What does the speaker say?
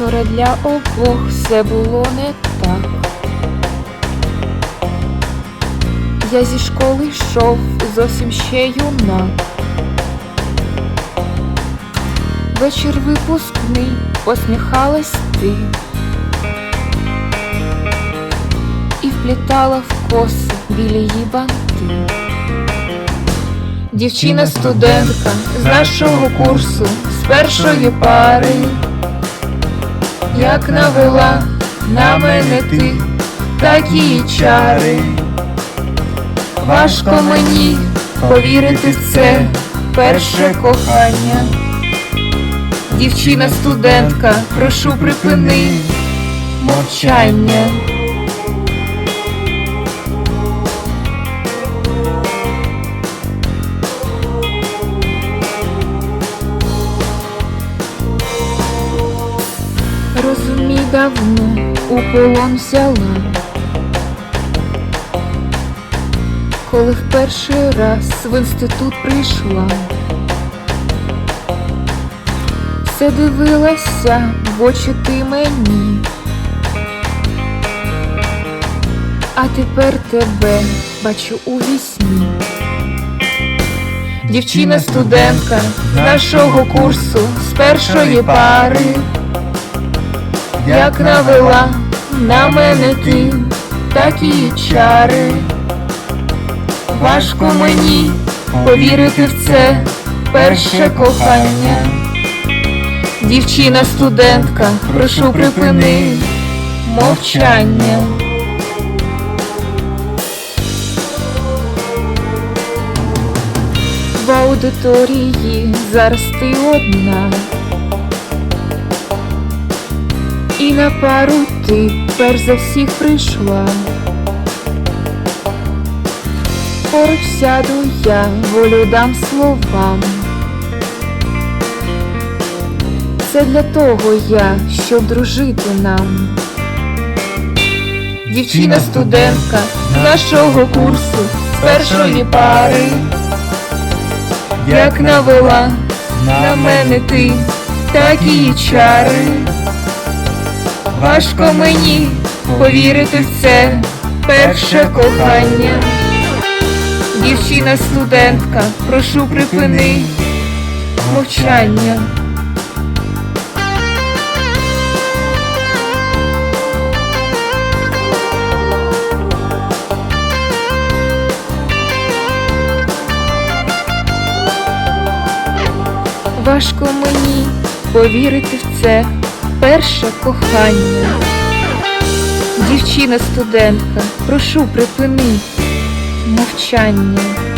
Вчора для обох все було не так. Я зі школи йшов зовсім ще юнак. Вечір випускний, посміхалась ти і вплітала в коси білі її банти. Дівчина студентка з нашого курсу, з першої пари, як навела на мене ти такі чари. Важко мені повірити в це перше кохання. Дівчина студентка, прошу припини мовчання. Розумій давно у полон взяла, коли в перший раз в інститут прийшла, все дивилася в очі ти мені, а тепер тебе бачу у вісні. Дівчина студентка нашого курсу, з першої пари як навела на мене ти такі чари. Важко мені повірити в це перше кохання. Дівчина студентка, прошу припини мовчання. В аудиторії зараз ти одна. І на пару ти перш за всіх прийшла. Поруч сяду я, волю дам словам. Це для того я, щоб дружити нам. Дівчина студентка нашого курсу, з першої пари, як навела на мене ти такі чари. Важко мені повірити в це перше кохання. Дівчина студентка, прошу припини мовчання. Важко мені повірити в це перше кохання. Дівчина студентка, прошу припини мовчання.